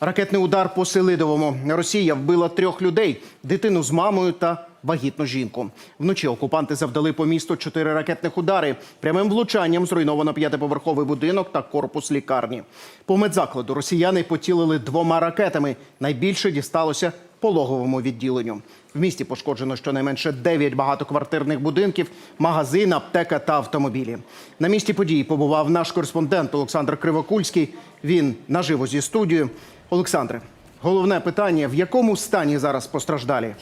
Ракетний удар по Селидовому. Росія вбила трьох людей: дитину з мамою та вагітну жінку. Вночі окупанти завдали по місту чотири ракетних удари. Прямим влучанням зруйновано п'ятиповерховий будинок та корпус лікарні. По медзакладу росіяни поцілили двома ракетами. Найбільше дісталося пологовому відділенню. В місті пошкоджено щонайменше 9 багатоквартирних будинків, магазин, аптека та автомобілі. На місці події побував наш кореспондент Олександр Кривокульський. Він наживо зі студією. Олександре, головне питання: в якому стані зараз постраждалі?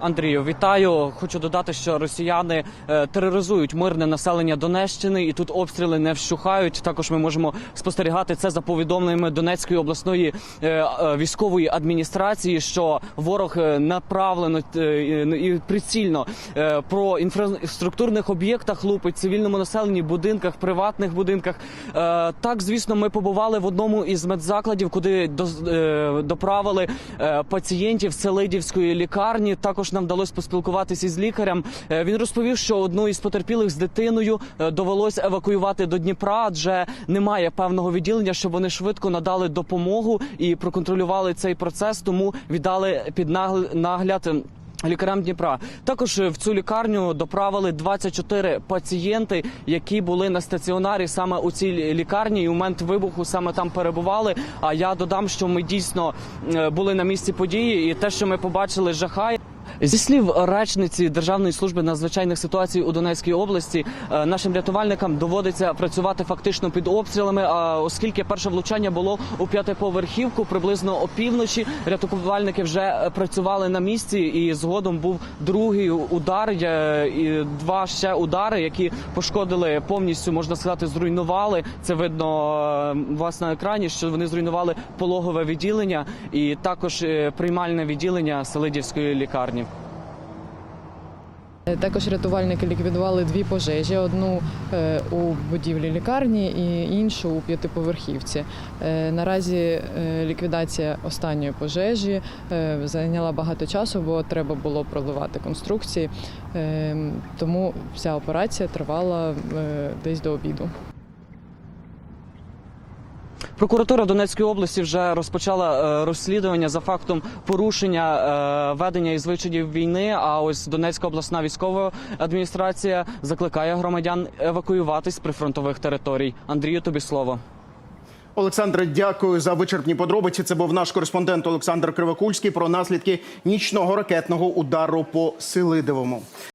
Андрію, вітаю. Хочу додати, що росіяни е, тероризують мирне населення Донеччини, і тут обстріли не вщухають. Також ми можемо спостерігати це за повідомленнями Донецької обласної е, е, військової адміністрації, що ворог направлено і прицільно про інфраструктурних об'єктах лупить цивільному населенні, будинках, приватних будинках. Так, звісно, ми побували в одному із медзакладів, куди доправили пацієнтів Селидівської лікарні. Також нам вдалося поспілкуватися із лікарем. Е, Він розповів, що одну із потерпілих з дитиною е, довелось евакуювати до Дніпра, адже немає певного відділення, щоб вони швидко надали допомогу і проконтролювали цей процес. Тому віддали під нагл- нагляд. ем, Лікарям Дніпра також е, в цю лікарню доправили 24 пацієнти, які були на стаціонарі саме у цій лікарні. І у момент вибуху саме там перебували. А я додам, що ми дійсно були на місці події, і те, що ми побачили, жахає. Зі слів речниці Державної служби надзвичайних ситуацій у Донецькій області, е, нашим рятувальникам доводиться працювати фактично під обстрілами. Оскільки перше влучання було у п'ятиповерхівку, приблизно опівночі, рятувальники вже е, працювали на місці, і згодом був другий удар. е, І два ще удари, які пошкодили повністю, можна сказати, зруйнували. Це видно у вас на екрані, що вони зруйнували пологове відділення і також приймальне відділення Селидівської лікарні. Також рятувальники ліквідували дві пожежі: одну е, у будівлі лікарні і іншу у п'ятиповерхівці. Е, Наразі е, ліквідація останньої пожежі е, зайняла багато часу, бо треба було проливати конструкції. Е, Тому вся операція тривала е, десь до обіду. Прокуратура Донецької області вже розпочала е, розслідування за фактом порушення е, ведення із вичинів війни. А ось Донецька обласна військова адміністрація закликає громадян евакуюватись з прифронтових територій. Андрію, тобі слово. Олександре, дякую за вичерпні подробиці. Це був наш кореспондент Олександр Кривокульський про наслідки нічного ракетного удару по Селидовому.